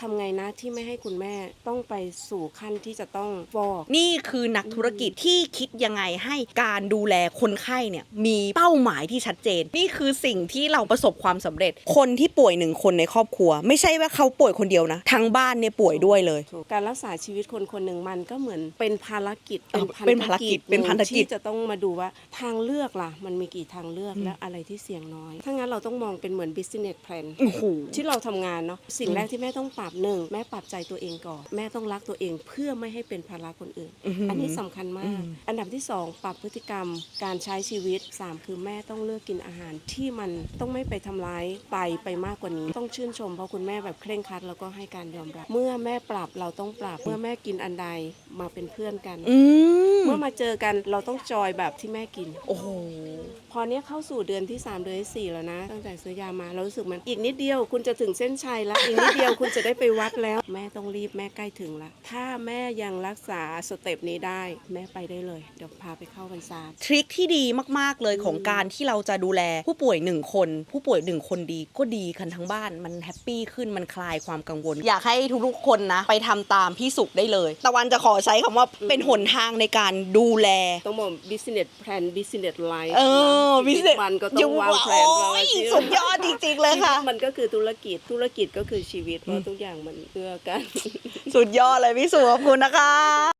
ทำไงนะที่ไม่ให้คุณแม่ต้องไปสู่ขั้นที่จะต้องฟอกนี่คือนักธุรกิจที่คิดยังไงให้การดูแลคนไข้เนี่ยมีเป้าหมายที่ชัดเจน นี่คือสิ่งที่เราประสบความสำเร็จ คนที่ป่วยหนึ่งคนในครอบครัว ไม่ใช่ว่าเขาป่วยคนเดียวนะทั้งบ้านเนี่ยป่วยด้วยเลย ถูกการรักษาชีวิตคนคนหนึ่งมันก็เหมือนเป็นภารกิจเออเป็นภารกิจเป็นภารกิจที่จะต้องมาดูว่าทางเลือกล่ะ มันมีกี่ทางเลือกและอะไรที่เสี่ยงน้อยถ้างั้นเราต้องมองเป็นเหมือน business plan โอ้โห ที่เราทำงานเนาะสิ่งแรกที่แม่ต้องปรับหนึ่งแม่ปรับใจตัวเองก่อน แม่ต้องรักตัวเองเพื่อไม่ให้เป็นภาระคนอื่นอื้อหืออัอันนี้สำคัญมากอืมอันดับที่สองปรับพฤติกรรม การใช้ชีวิตสามคือแม่ต้องเลือกกินอาหารที่มันต้องไม่ไปทำร้ายไตไปมากกว่านี้ ต้องชื่นชมเพราะคุณแม่แบบเคร่งครัดแล้วก็ให้การยอมรับ เมื่อแม่ปรับเราต้องปรับ เมื่อแม่กินอันใดมาเป็นเพื่อนกันอื มเมื่อมาเจอกันเราต้องจอยแบบที่แม่กิน โอ้โห พอเนี้ยเข้าสู่เดือนที่ 3 เดือนที่ 4 แล้วนะ ตั้งแต่ซื้อยามาเรารู้สึกมันอีกนิดเดียวคุณจะถึงเส้นชัยแล้วอีกนิดเดียวคุณจะได้ไปวัดแล้ว แม่ต้องรีบแม่ใกล้ถึงแล้วถ้าแม่ยังรักษาสเต็ปนี้ได้ แม่ไปได้เลยเดี๋ยวพาไปเข้าพรรษาทริคที่ดีมากๆเลยของการที่เราจะดูแลผู้ป่วยหนึ่งคน ผู้ป่วยหนึ่งคนดีก็ดีกันทั้งบ้านมันแฮปปี้ขึ้นมันคลายความกังวล อยากให้ทุกๆคนนะ ไปทำตามพี่สุขได้เลย ตะวันจะขอใช้คำว่าเป็นหนทางในการดูแล ต้องบอก business plan business life เออชีวิต business มันก็ต้องวางแผนโอ้วางยชีวิตสุดยอดจริงๆเลยค่ะชีวิตมันก็คือธุรกิจธุรกิจก็คือชีวิตเพราะทุกอย่างมันเพื่อกัน สุดยอดเลยพี่สุขขอบคุณนะคะ